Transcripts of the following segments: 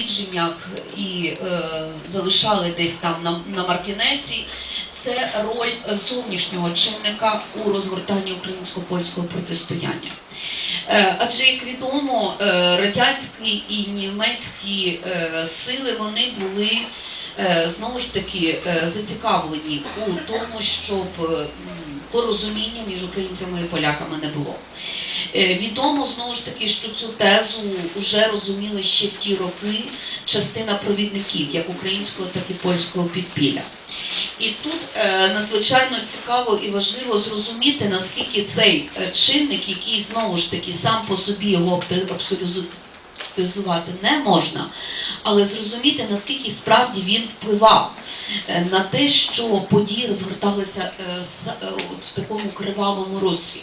дослідженнях і е, залишали десь там на, на маркінесі, це роль зовнішнього чинника у розгортанні українсько-польського протистояння. Е, Адже, як відомо, е, радянські і німецькі е, сили вони були е, знову ж таки е, зацікавлені у тому, щоб е, порозуміння між українцями і поляками не було. Е, Відомо знову ж таки, що цю тезу вже розуміли ще в ті роки частина провідників, як українського, так і польського підпілля. І тут е, надзвичайно цікаво і важливо зрозуміти, наскільки цей е, чинник, який знову ж таки сам по собі його абсолютизувати не можна, але зрозуміти, наскільки справді він впливав е, на те, що події розгорталися е, е, в такому кривавому руслі.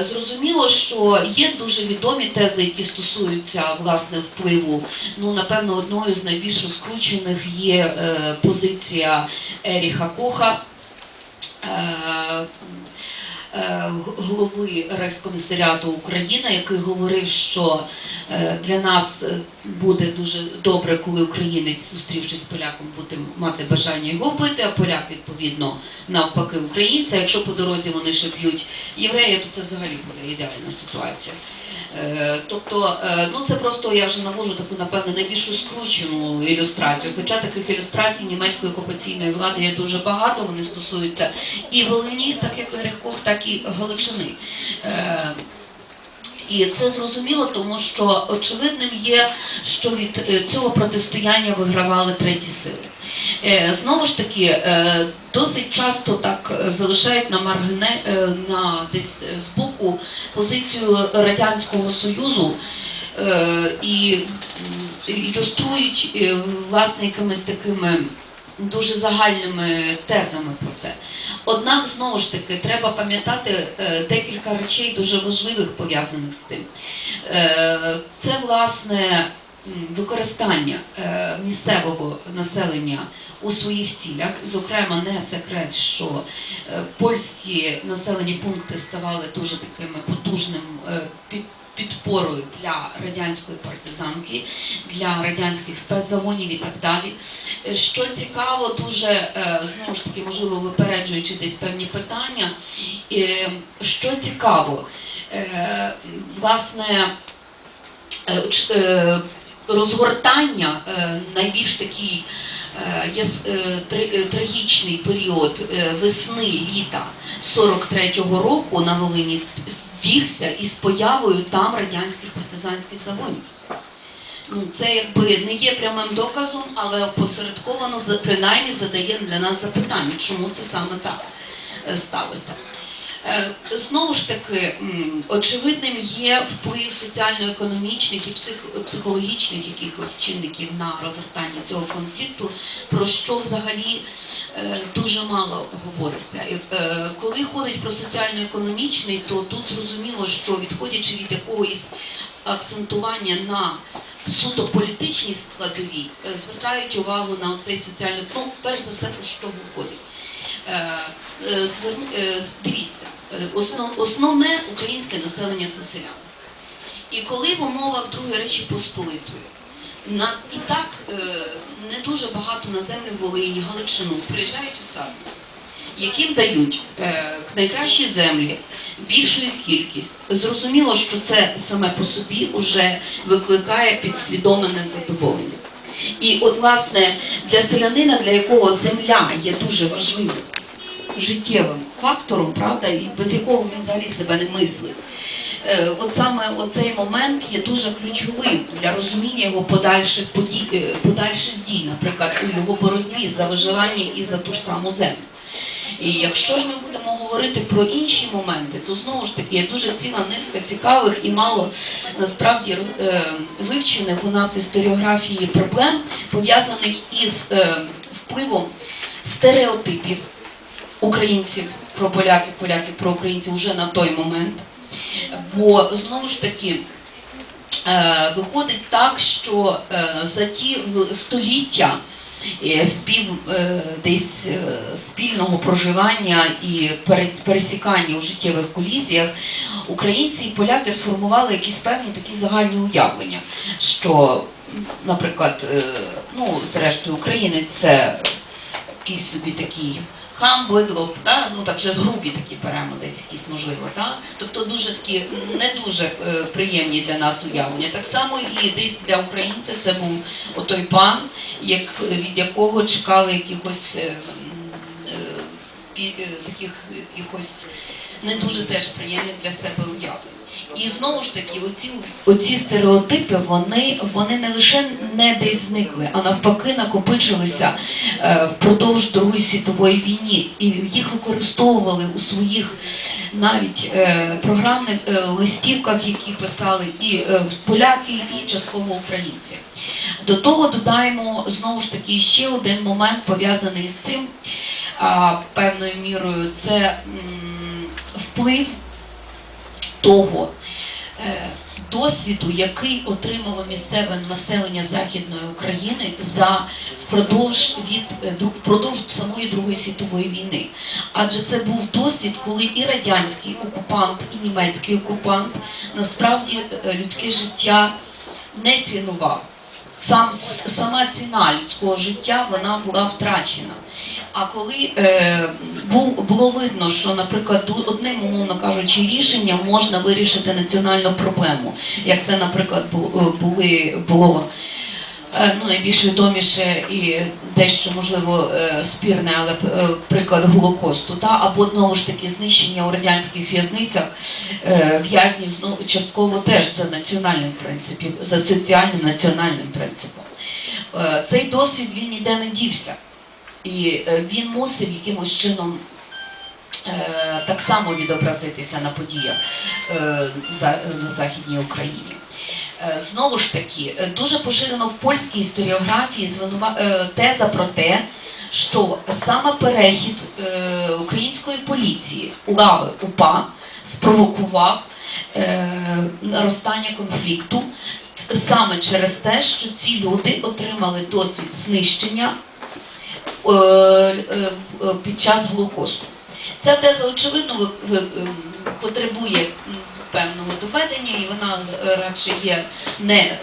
Зрозуміло, що є дуже відомі тези, які стосуються власне впливу. Ну, напевно, одною з найбільш розкручених є позиція Еріха Коха. Е, Голови Рейхскомісаріату Україна, який говорив, що е, для нас е, буде дуже добре, коли українець, зустрівшись з поляком, буде мати бажання його вбити, а поляк відповідно навпаки українця. Якщо по дорозі вони ще б'ють єврея, то це взагалі буде ідеальна ситуація. Е, Тобто, е, ну це просто я вже навожу таку, напевне, найбільшу скручену ілюстрацію. Хоча таких ілюстрацій німецької окупаційної влади є дуже багато, вони стосуються і Волині, так як Лерехков, так і Галичини. Е, І це зрозуміло, тому що очевидним є, що від цього протистояння вигравали треті сили. Е, Знову ж таки, е, досить часто так е, залишають на маргіне на десь збоку позицію Радянського Союзу і ілюструють власне якимись такими дуже загальними тезами про це. Однак, знову ж таки, треба пам'ятати декілька речей дуже важливих пов'язаних з тим. Е, Це, власне, використання е, місцевого населення у своїх цілях. Зокрема, не секрет, що е, польські населені пункти ставали дуже такими потужним е, під. Підпорою для радянської партизанки, для радянських спецзагонів і так далі. Що цікаво, дуже знову ж таки, можливо, випереджуючи десь певні питання. Що цікаво, власне, розгортання е, найбільш такий е, е, тр- трагічний період весни літа 43-го року на Волині збігся із появою там радянських партизанських загонів. Ну, це якби не є прямим доказом, але опосередковано принаймні задає для нас запитання, чому це саме так сталося. Е, Знову ж таки, очевидним є вплив соціально-економічних і психологічних якихось чинників на розгортання цього конфлікту, про що взагалі е, дуже мало говориться. Е, Коли ходить про соціально-економічний, то тут зрозуміло, що відходячи від якогось акцентування на суто політичній складовій, е, звертають увагу на цей соціальний, ну, перш за все, про що виходить. Е, е, зверну- е, Дивіться, е, основне українське населення це селяни. І коли в умовах Другої Речі Посполитої і так е, не дуже багато на землю Волині, Галичину приїжджають усадники, яким дають е, найкращі землі, більшу їх кількість. Зрозуміло, що це саме по собі вже викликає підсвідоме незадоволення. І от, власне, для селянина, для якого земля є дуже важливим життєвим фактором, правда, і без якого він взагалі себе не мислить. Е, От саме оцей момент є дуже ключовим для розуміння його подальших подій, е, подальших дій, наприклад, у його боротьбі за виживання і за ту ж саму землю. І якщо ж ми будемо говорити про інші моменти, то знову ж таки є дуже ціла низка цікавих і мало насправді е, вивчених у нас історіографії проблем, пов'язаних із впливом стереотипів українців про поляків, поляків про українців вже на той момент. Бо знову ж таки. е, Виходить так, що е, за ті століття е, спів десь спільного проживання і пересікання у життєвих колізіях українці і поляки сформували якісь певні такі загальні уявлення, що наприклад, ну, зрештою, українець це якийсь собі такий хам, бидло, да? ну так вже грубі такі беремо десь якісь можливо. Да? Тобто дуже такі не дуже е, приємні для нас уявлення. Так само і десь для українця це був отой пан, як, від якого чекали якихось е, е, е, таких якихось не дуже теж приємних для себе уявлень. І знову ж таки, оці, оці стереотипи, вони, вони не лише не десь зникли, а навпаки накопичилися е, впродовж Другої світової війни. І їх використовували у своїх навіть е, програмних е, листівках, які писали і е, поляки, і частково українці. До того додаємо знову ж таки ще один момент пов'язаний з цим а, певною мірою. Це м, вплив того е, досвіду, який отримало місцеве населення Західної України за впродовж від е, впродовж самої Другої світової війни. Адже це був досвід, коли і радянський окупант, і німецький окупант насправді е, людське життя не цінував. Сам, сама ціна людського життя вона була втрачена. А коли е, був, було видно, що, наприклад, одним, умовно кажучи, рішенням можна вирішити національну проблему, як це, наприклад, е, були, було е, ну, найбільш відоміше і дещо, можливо, е, спірне, але е, приклад Голокосту, та? або знову ж таки знищення у радянських в'язницях е, в'язнів знову частково теж за національним принципом, за соціальним національним принципом. Е, Цей досвід він ніде не дівся. І е, він мусив якимось чином е, так само відобразитися на подіях е, на Західній Україні. Знову ж таки, дуже поширено в польській історіографії теза про те, що саме перехід української поліції лави УПА спровокував наростання конфлікту саме через те, що ці люди отримали досвід знищення під час Голокосту. Ця теза, очевидно, ви- ви- потребує певного доведення, і вона е, радше є не е,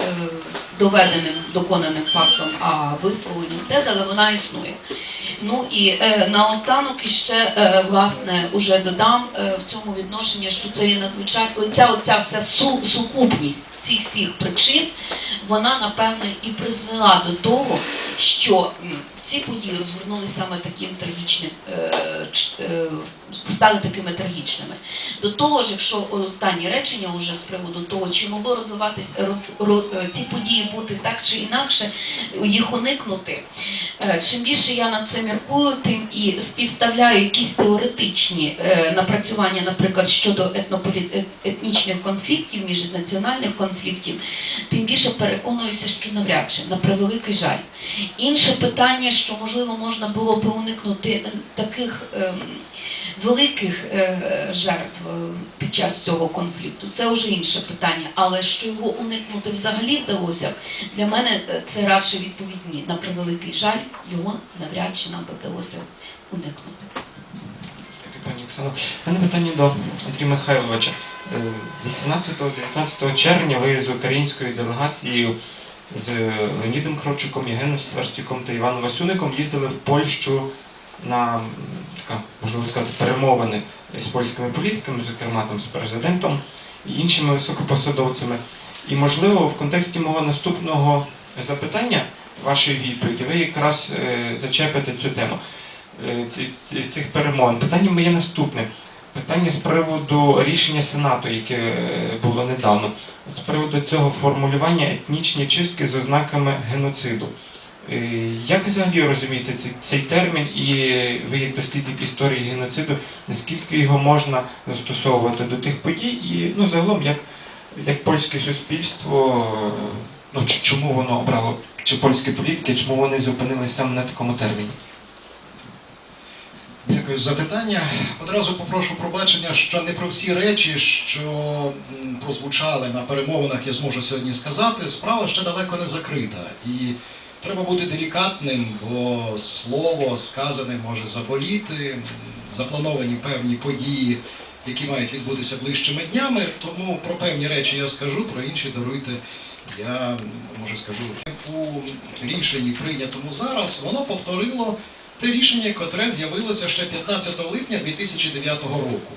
доведеним, доконаним фактом, а висловленням тези, але вона існує. Ну і е, наостанок іще е, власне уже додам е, в цьому відношенні, що це є надзвичайно ця оця вся су, сукупність цих всіх причин, вона напевне і призвела до того, що ці події розгорнулися саме таким трагічним, е, е, стали такими трагічними. До того ж, якщо останні речення вже з приводу того, чи могло розвиватися роз, ро- е, ці події бути так чи інакше, їх уникнути. Е, Чим більше я над цим міркую, тим і співставляю якісь теоретичні е, напрацювання, наприклад, щодо етнополі... ет- етнічних конфліктів, міжнаціональних конфліктів, тим більше переконуюся, що навряд чи на превеликий жаль. Інше питання, що можливо можна було би уникнути таких ем, великих е, жертв е, під час цього конфлікту, це вже інше питання. Але що його уникнути взагалі вдалося, для мене е, це радше відповідні. На превеликий жаль, його навряд чи нам би вдалося уникнути. Пані Оксано. Мене питання до Андрія Михайловича. Е, 18-19 червня ви з українською делегацією з Леонідом Кравчуком, Євгеном Сверстюком та Іваном Васюником їздили в Польщу на така, можливо сказати, перемовини з польськими політиками, зокрема там, з президентом і іншими високопосадовцями. І, можливо, в контексті мого наступного запитання, вашої відповіді, ви якраз е, зачепите цю тему е, цих перемовин. Питання моє наступне. Питання з приводу рішення Сенату, яке е, було недавно, з приводу цього формулювання етнічні чистки з ознаками геноциду. Е, Як ви взагалі розумієте цей, цей термін, і ви як дослідник історії геноциду, наскільки його можна застосовувати до тих подій, і ну загалом як, як польське суспільство, ну чому воно обрало, чи польські політики, чому вони зупинилися саме на такому терміні? Дякую за питання. Одразу попрошу пробачення, що не про всі речі, що прозвучали на перемовинах, я зможу сьогодні сказати. Справа ще далеко не закрита. І треба бути делікатним, бо слово сказане може заболіти, заплановані певні події, які мають відбутися ближчими днями. Тому про певні речі я скажу, про інші даруйте, я може скажу, у рішенні, прийнятому зараз, воно повторило те рішення, котре з'явилося ще 15 липня 2009 року.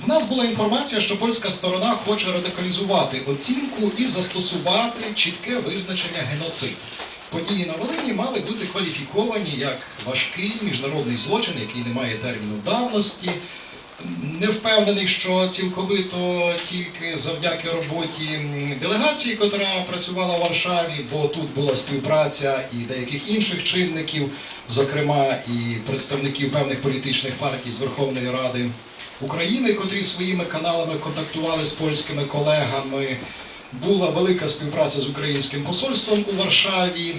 В нас була інформація, що польська сторона хоче радикалізувати оцінку і застосувати чітке визначення геноцид. Події на Волині мали бути кваліфіковані як важкий міжнародний злочин, який не має терміну давності. Не впевнений, що цілковито тільки завдяки роботі делегації, яка працювала в Варшаві, бо тут була співпраця і деяких інших чинників, зокрема і представників певних політичних партій з Верховної Ради України, котрі своїми каналами контактували з польськими колегами. Була велика співпраця з українським посольством у Варшаві.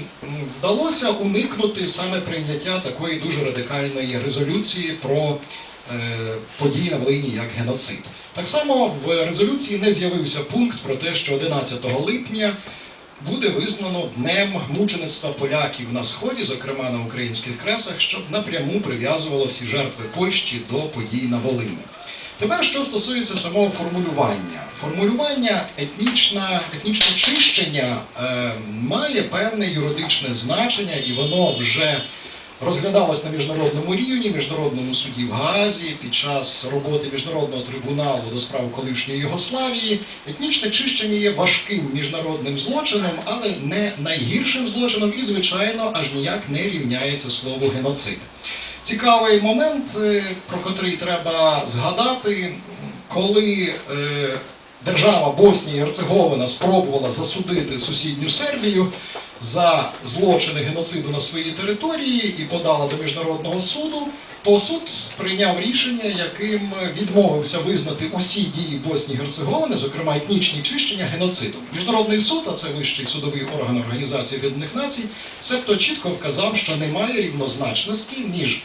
Вдалося уникнути саме прийняття такої дуже радикальної резолюції про е, події на Волині як геноцид. Так само в резолюції не з'явився пункт про те, що 11 липня буде визнано днем мучеництва поляків на сході, зокрема на українських кресах, щоб напряму прив'язувало всі жертви Польщі до подій на Волині. Тепер, що стосується самого формулювання. Формулювання етнічна, етнічне чищення е, має певне юридичне значення, і воно вже розглядалось на міжнародному рівні, міжнародному суді в Гаазі під час роботи міжнародного трибуналу до справ колишньої Югославії. Етнічне чищення є важким міжнародним злочином, але не найгіршим злочином, і, звичайно, аж ніяк не рівняється слову геноцид. Цікавий момент, е, про котрий треба згадати, коли е, держава Боснія і Герцеговина спробувала засудити сусідню Сербію за злочини геноциду на своїй території і подала до міжнародного суду, то суд прийняв рішення, яким відмовився визнати усі дії Боснії Герцеговини, зокрема етнічні чищення, геноцидом. Міжнародний суд, а це вищий судовий орган Організації Об'єднаних Націй, себто чітко вказав, що немає рівнозначності між